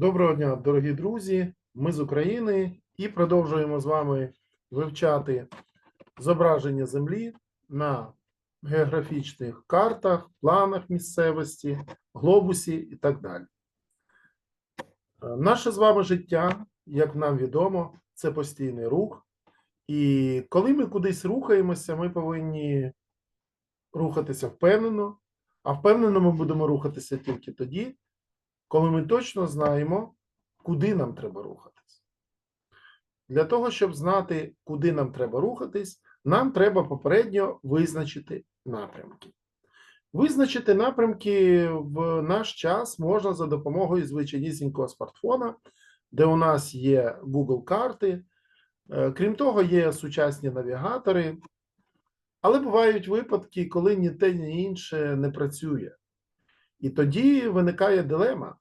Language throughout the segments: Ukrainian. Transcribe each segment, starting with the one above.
Доброго дня, дорогі друзі. Ми з України і продовжуємо з вами вивчати зображення Землі на географічних картах, планах місцевості, глобусі і так далі. Наше з вами життя, як нам відомо, це постійний рух. І коли ми кудись рухаємося, ми повинні рухатися впевнено, а впевнено ми будемо рухатися тільки тоді, коли ми точно знаємо, куди нам треба рухатись. Для того, щоб знати, куди нам треба рухатись, нам треба попередньо визначити напрямки. Визначити напрямки в наш час можна за допомогою звичайнісінького смартфона, де у нас є Google карти. Е, Крім того, є сучасні навігатори, але бувають випадки, коли ні те, ні інше не працює. І тоді виникає дилема,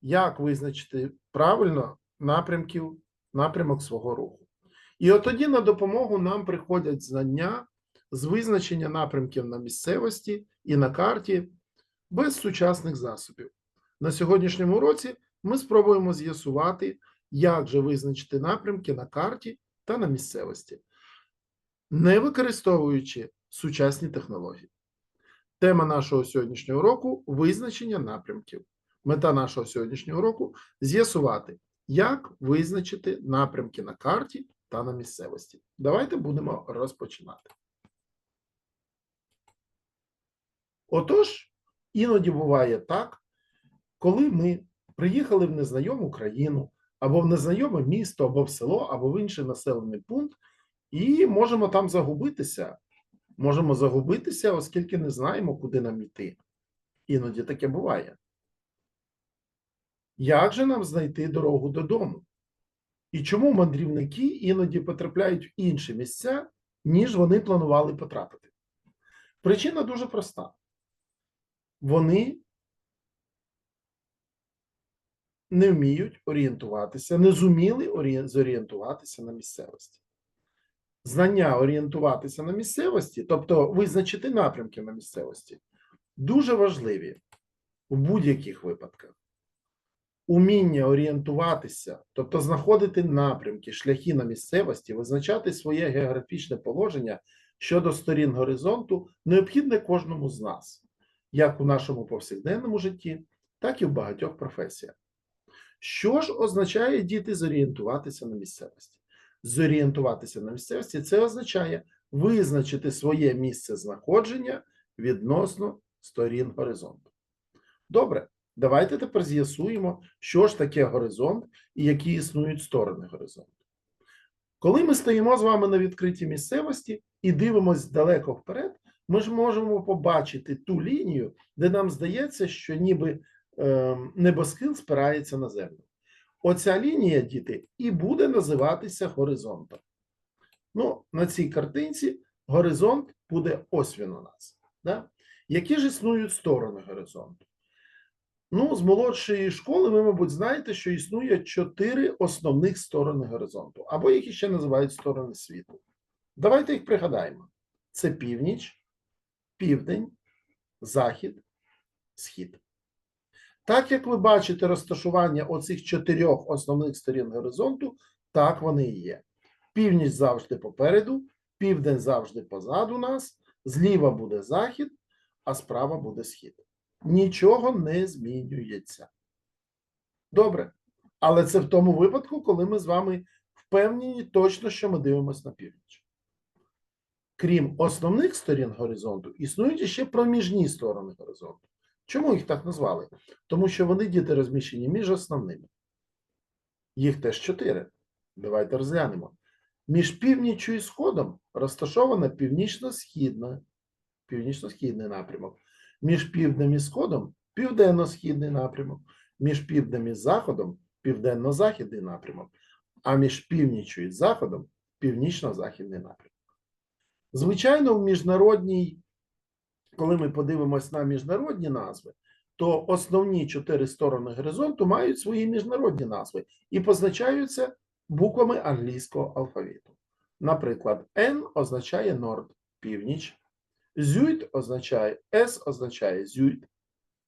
як визначити правильно напрямків, напрямок свого руху. І от тоді на допомогу нам приходять знання з визначення напрямків на місцевості і на карті без сучасних засобів. На сьогоднішньому уроці ми спробуємо з'ясувати, як же визначити напрямки на карті та на місцевості, не використовуючи сучасні технології. Тема нашого сьогоднішнього уроку визначення напрямків. Мета нашого сьогоднішнього уроку з'ясувати, як визначити напрямки на карті та на місцевості. Давайте будемо розпочинати. Отож, іноді буває так, коли ми приїхали в незнайому країну, або в незнайоме місто, або в село, або в інший населений пункт, і можемо там загубитися. Можемо загубитися, оскільки не знаємо, куди нам йти. Іноді таке буває. Як же нам знайти дорогу додому? І чому мандрівники іноді потрапляють в інші місця, ніж вони планували потрапити? Причина дуже проста. Вони не вміють орієнтуватися, не зуміли зорієнтуватися на місцевості. Знання орієнтуватися на місцевості, тобто визначити напрямки на місцевості, дуже важливі у будь-яких випадках. Уміння орієнтуватися, тобто знаходити напрямки, шляхи на місцевості, визначати своє географічне положення щодо сторін горизонту, необхідне кожному з нас, як у нашому повсякденному житті, так і в багатьох професіях. Що ж означає діти зорієнтуватися на місцевості? Зорієнтуватися на місцевості це означає визначити своє місце знаходження відносно сторін горизонту. Добре, давайте тепер з'ясуємо, що ж таке горизонт і які існують сторони горизонту. Коли ми стоїмо з вами на відкритій місцевості і дивимося далеко вперед, ми ж можемо побачити ту лінію, де нам здається, що ніби е, небосхил спирається на землю. Оця лінія, діти, і буде називатися горизонтом. Ну, на цій картинці горизонт буде ось він у нас. Да? Які ж існують сторони горизонту? Ну, з молодшої школи ви, мабуть, знаєте, що існує чотири основних сторони горизонту, або їх ще називають сторони світу. Давайте їх пригадаємо: це північ, південь, захід, схід. Так як ви бачите розташування оцих чотирьох основних сторін горизонту, так вони і є. Північ завжди попереду, південь завжди позаду нас, зліва буде захід, а справа буде схід. Нічого не змінюється. Добре. Але це в тому випадку, коли ми з вами впевнені точно, що ми дивимося на північ. Крім основних сторін горизонту, існують ще проміжні сторони горизонту. Чому їх так назвали? Тому що вони діти розміщені між основними. Їх теж чотири. Давайте розглянемо. Між північчю і сходом розташована північно-східна, північно-східний напрямок. Між півднем і сходом південно-східний напрямок. Між півднем і заходом південно-західний напрямок. А між північчю і заходом північно-західний напрямок. Звичайно, в міжнародній коли ми подивимось на міжнародні назви, то основні чотири сторони горизонту мають свої міжнародні назви і позначаються буквами англійського алфавіту. Наприклад, N означає норд північ, Зюйт означає S означає зюйт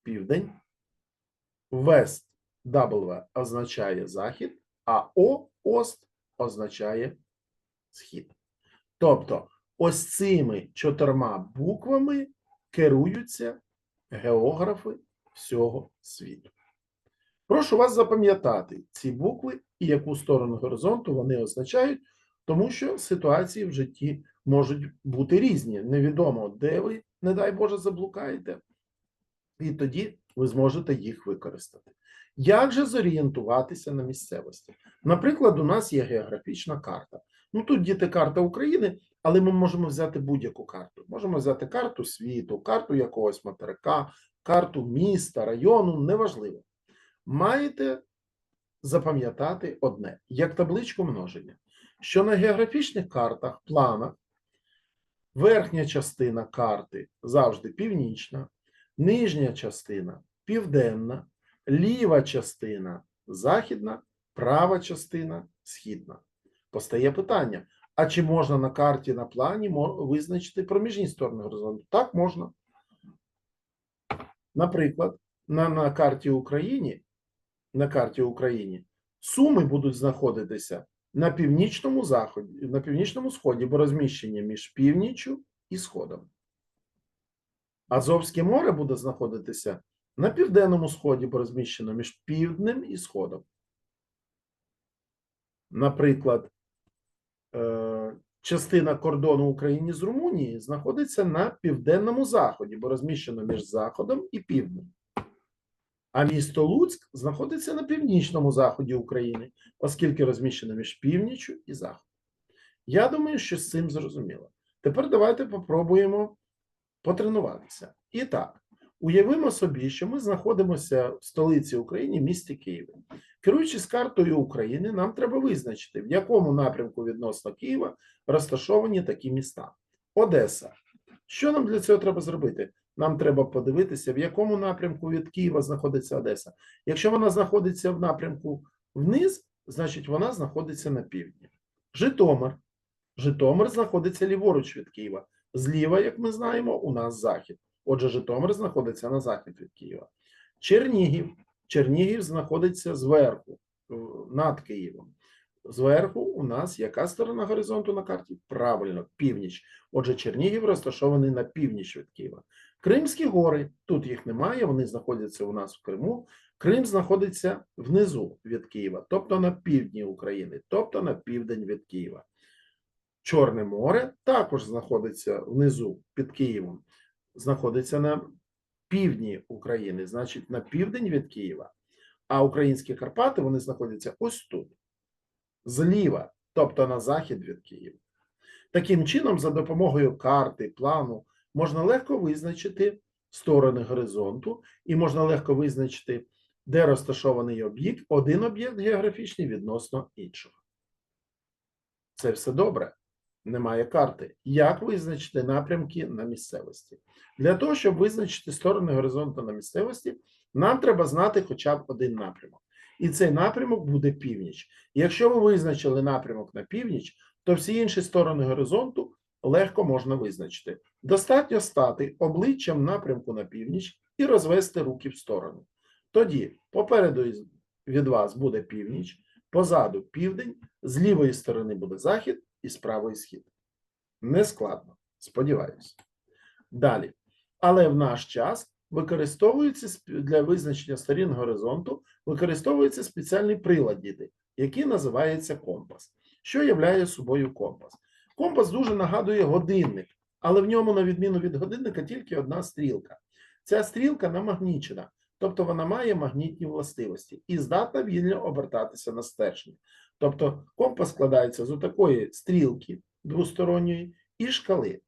південь, Вест W означає захід, а О ост означає схід. Тобто, ось цими чотирма буквами керуються географи всього світу. Прошу вас запам'ятати ці букви і яку сторону горизонту вони означають, тому що ситуації в житті можуть бути різні. Невідомо, де ви, не дай Боже, заблукаєте, і тоді ви зможете їх використати. Як же зорієнтуватися на місцевості? Наприклад, у нас є географічна карта. Ну тут діти карта України, але ми можемо взяти будь-яку карту. Можемо взяти карту світу, карту якогось материка, карту міста, району, неважливо. Маєте запам'ятати одне, як табличку множення, що на географічних картах, планах, верхня частина карти завжди північна, нижня частина південна, ліва частина західна, права частина східна. Постає питання: а чи можна на карті на плані визначити проміжні сторони горизонту? Так, можна. Наприклад, на, на карті України, на карті України суми будуть знаходитися на північному заході, на північному сході, бо розміщення між північчю і сходом. Азовське море буде знаходитися на південному сході, бо розміщено між півднем і сходом. Наприклад, частина кордону України з Румунії знаходиться на південному заході, бо розміщено між заходом і півднем. А місто Луцьк знаходиться на північному заході України, оскільки розміщено між північчю і заходом. Я думаю, що з цим зрозуміло. Тепер давайте попробуємо потренуватися. І так, уявимо собі, що ми знаходимося в столиці України, місті Києві. Керуючись картою України, нам треба визначити, в якому напрямку відносно Києва розташовані такі міста. Одеса. Що нам для цього треба зробити? Нам треба подивитися, в якому напрямку від Києва знаходиться Одеса. Якщо вона знаходиться в напрямку вниз, значить вона знаходиться на півдні. Житомир. Житомир знаходиться ліворуч від Києва. Зліва, як ми знаємо, у нас захід. Отже, Житомир знаходиться на захід від Києва. Чернігів. Чернігів знаходиться зверху, над Києвом. Зверху у нас яка сторона горизонту на карті? Правильно, північ. Отже, Чернігів розташований на північ від Києва. Кримські гори, тут їх немає, вони знаходяться у нас в Криму. Крим знаходиться внизу від Києва, тобто на півдні України, тобто на південь від Києва. Чорне море також знаходиться внизу під Києвом, знаходиться на півдні України, значить на південь від Києва. А українські Карпати вони знаходяться ось тут, зліва, тобто на захід від Києва. Таким чином, за допомогою карти, плану, можна легко визначити сторони горизонту і можна легко визначити, де розташований об'єкт, один об'єкт географічний відносно іншого. Це все добре. Немає карти. Як визначити напрямки на місцевості? Для того, щоб визначити сторони горизонту на місцевості, нам треба знати хоча б один напрямок. І цей напрямок буде північ. Якщо ви визначили напрямок на північ, то всі інші сторони горизонту легко можна визначити. Достатньо стати обличчям напрямку на північ і розвести руки в сторони. Тоді попереду від вас буде північ, позаду південь, з лівої сторони буде захід і з правої схід. Нескладно, сподіваюся. Далі. Але в наш час використовується для визначення сторін горизонту, використовується спеціальний прилад, діти, який називається компас. Що являє собою компас? Компас дуже нагадує годинник, але в ньому, на відміну від годинника, тільки одна стрілка. Ця стрілка намагнічена, тобто вона має магнітні властивості і здатна вільно обертатися на стержні. Тобто компас складається з такої стрілки двосторонньої і шкали.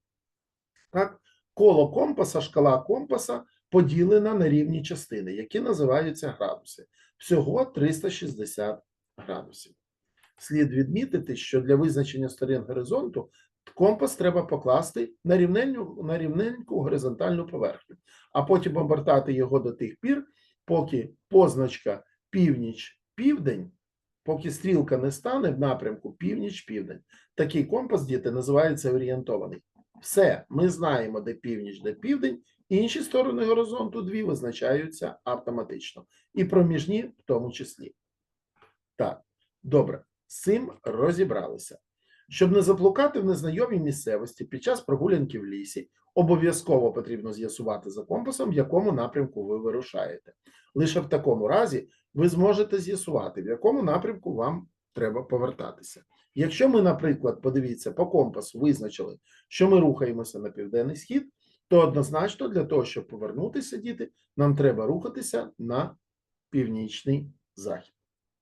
Так, коло компаса, шкала компаса поділена на рівні частини, які називаються градуси. Всього 360 градусів. Слід відмітити, що для визначення сторін горизонту компас треба покласти на рівненню, на рівненьку горизонтальну поверхню, а потім обертати його до тих пір, поки позначка північ-південь, поки стрілка не стане в напрямку північ-південь. Такий компас, діти, називається орієнтований. Все, ми знаємо, де північ, де південь, Інші сторони горизонту дві визначаються автоматично. І проміжні в тому числі. Так, добре, з цим розібралися. Щоб не заблукати в незнайомій місцевості під час прогулянки в лісі, обов'язково потрібно з'ясувати за компасом, в якому напрямку ви вирушаєте. Лише в такому разі ви зможете з'ясувати, в якому напрямку вам треба повертатися. Якщо ми, наприклад, подивіться, по компасу визначили, що ми рухаємося на південний схід, то однозначно для того, щоб повернутися, діти, нам треба рухатися на північний захід.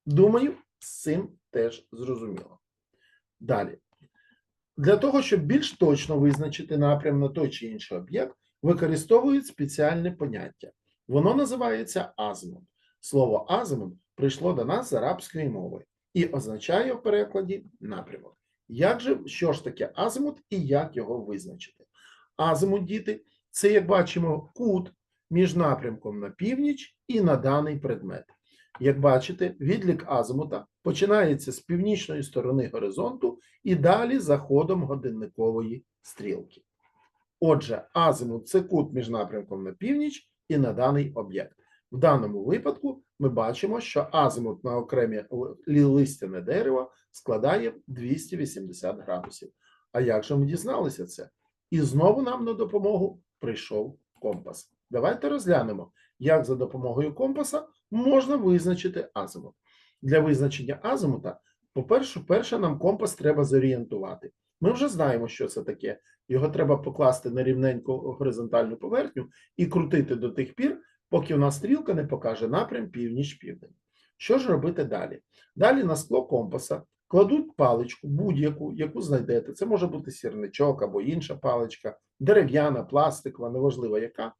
Думаю, з цим теж зрозуміло. Далі. Для того, щоб більш точно визначити напрям на той чи інший об'єкт, використовують спеціальне поняття. Воно називається азимут. Слово азимут прийшло до нас з арабської мови і означає в перекладі напрямок. Як же, що ж таке азимут і як його визначити? Азимут, діти, це, як бачимо, кут між напрямком на північ і на даний предмет. Як бачите, відлік азимута починається з північної сторони горизонту і далі за ходом годинникової стрілки. Отже, азимут це кут між напрямком на північ і на даний об'єкт. В даному випадку ми бачимо, що азимут на окремі ли- листяне дерево складає 280 градусів. А як же ми дізналися це? І знову нам на допомогу прийшов компас. Давайте розглянемо, як за допомогою компаса можна визначити азимут. Для визначення азимута, по-перше, перше, нам компас треба зорієнтувати. Ми вже знаємо, що це таке. Його треба покласти на рівненьку горизонтальну поверхню і крутити до тих пір, поки у нас стрілка не покаже напрям північ-південь. Що ж робити далі? Далі на скло компаса кладуть паличку, будь-яку, яку знайдете. Це може бути сірничок або інша паличка, дерев'яна, пластикова, неважливо яка.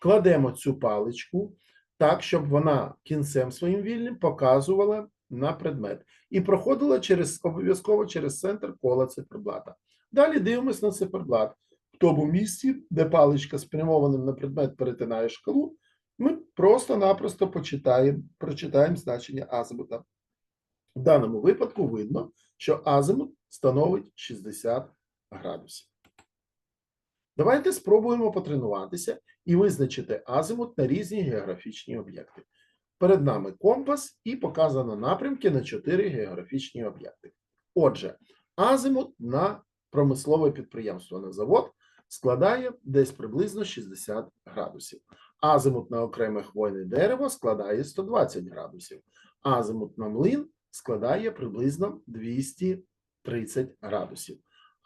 Кладемо цю паличку так, щоб вона кінцем своїм вільним показувала на предмет і проходила через обов'язково через центр кола циферблата. Далі дивимося на циферблат. В тому місці, де паличка спрямованим на предмет перетинає шкалу, ми просто-напросто почитаємо, прочитаємо значення азимута. В даному випадку видно, що азимут становить 60 градусів. Давайте спробуємо потренуватися і визначити азимут на різні географічні об'єкти. Перед нами компас і показано напрямки на 4 географічні об'єкти. Отже, азимут на промислове підприємство на завод складає десь приблизно 60 градусів. Азимут на окреме хвойне дерево складає 120 градусів. Азимут на млин складає приблизно 230 градусів.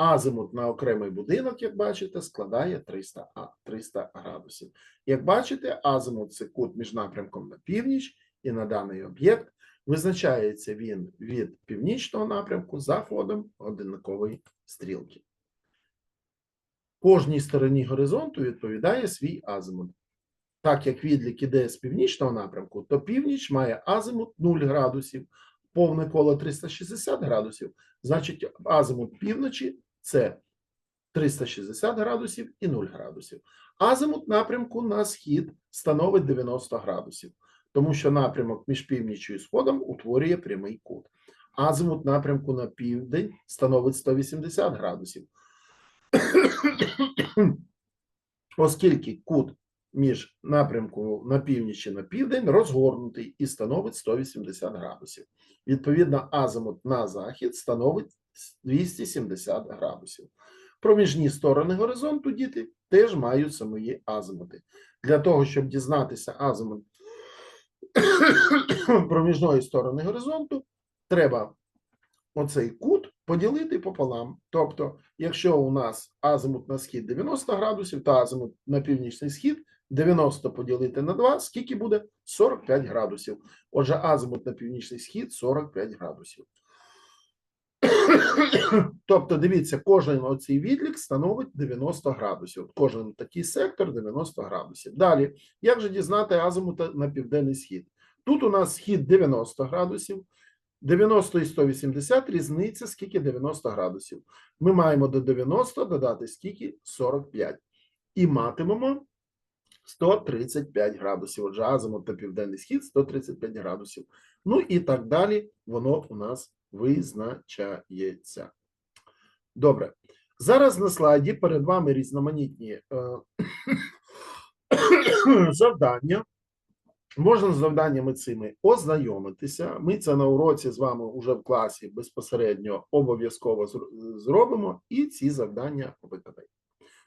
Азимут на окремий будинок, як бачите, складає 300, а- 300 градусів. Як бачите, азимут це кут між напрямком на північ і на даний об'єкт. Визначається він від північного напрямку за ходом годинникової стрілки. Кожній стороні горизонту відповідає свій азимут. Так як відлік іде з північного напрямку, то північ має азимут 0 градусів, повне коло 360 градусів, значить азимут півночі це 360 градусів і 0 градусів. Азимут напрямку на схід становить 90 градусів, тому що напрямок між північю і сходом утворює прямий кут. Азимут напрямку на південь становить 180 градусів. Оскільки кут між напрямку на північ і на південь розгорнутий і становить 180 градусів. Відповідно, азимут на захід становить 270 градусів. Проміжні сторони горизонту діти теж мають свої азимути. Для того, щоб дізнатися азимут проміжної сторони горизонту, треба оцей кут поділити пополам. Тобто, якщо у нас азимут на схід 90 градусів, то азимут на північний схід 90 поділити на 2, скільки буде? 45 градусів. Отже, азимут на північний схід 45 градусів. Тобто, дивіться, кожен оцей відлік становить 90 градусів. Кожен такий сектор 90 градусів. Далі, як же дізнати азимут на південний схід? Тут у нас схід 90 градусів, 90 і 180 різниця, скільки 90 градусів. Ми маємо до 90 додати скільки 45. І матимемо 135 градусів. Отже, азимут на південний схід 135 градусів. Ну і так далі воно у нас визначається. Добре. Зараз на слайді перед вами різноманітні е, завдання. Можна з завданнями цими ознайомитися. Ми це на уроці з вами уже в класі безпосередньо обов'язково зробимо і ці завдання виконаємо.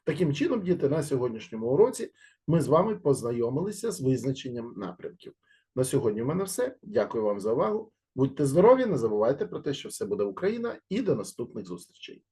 Таким чином, діти, на сьогоднішньому уроці ми з вами познайомилися з визначенням напрямків. На сьогодні в мене все. Дякую вам за увагу. Будьте здорові, не забувайте про те, що все буде Україна, і до наступних зустрічей.